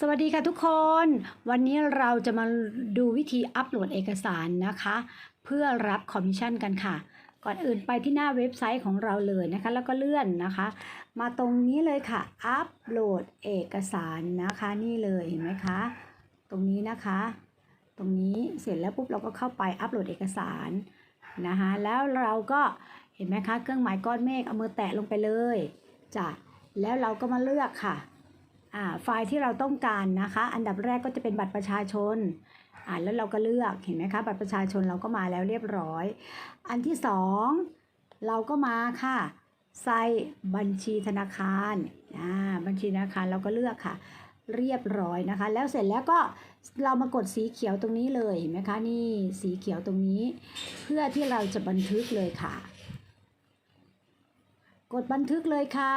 สวัสดีค่ะทุกคน วันนี้เราจะมาดูวิธีอัปโหลดเอกสารนะคะ เพื่อรับคอมมิชชั่นกันค่ะ ก่อนอื่นไปที่หน้าเว็บไซต์ของเราเลยนะคะ แล้วก็เลื่อนนะคะ มาตรงนี้เลยค่ะ อัปโหลดเอกสารนะคะนี่เลยเห็นไหมคะ ตรงนี้นะคะ ตรงนี้เสร็จแล้วปุ๊บเราก็เข้าไปอัปโหลดเอกสารนะคะแล้วเราก็เห็นไหมคะ เครื่องหมายก้อนเมฆเอามือแตะลงไปเลยจ้ะแล้วเราก็มาเลือกค่ะ ไฟล์ที่เราต้องการนะคะ อันดับแรกก็จะเป็นบัตรประชาชนอ่าแล้วเราก็เลือกเห็นไหมคะบัตรประชาชนเราก็มาแล้วเรียบร้อย อันที่สองเราก็มาค่ะใส่บัญชีธนาคารอ่าบัญชีธนาคารเราก็เลือกค่ะ เรียบร้อยนะคะ แล้วเสร็จแล้วก็เรามากดสีเขียวตรงนี้เลยเห็นไหมคะนี่สีเขียวตรงนี้ เพื่อที่เราจะบันทึกเลยค่ะ กดบันทึกเลยค่ะ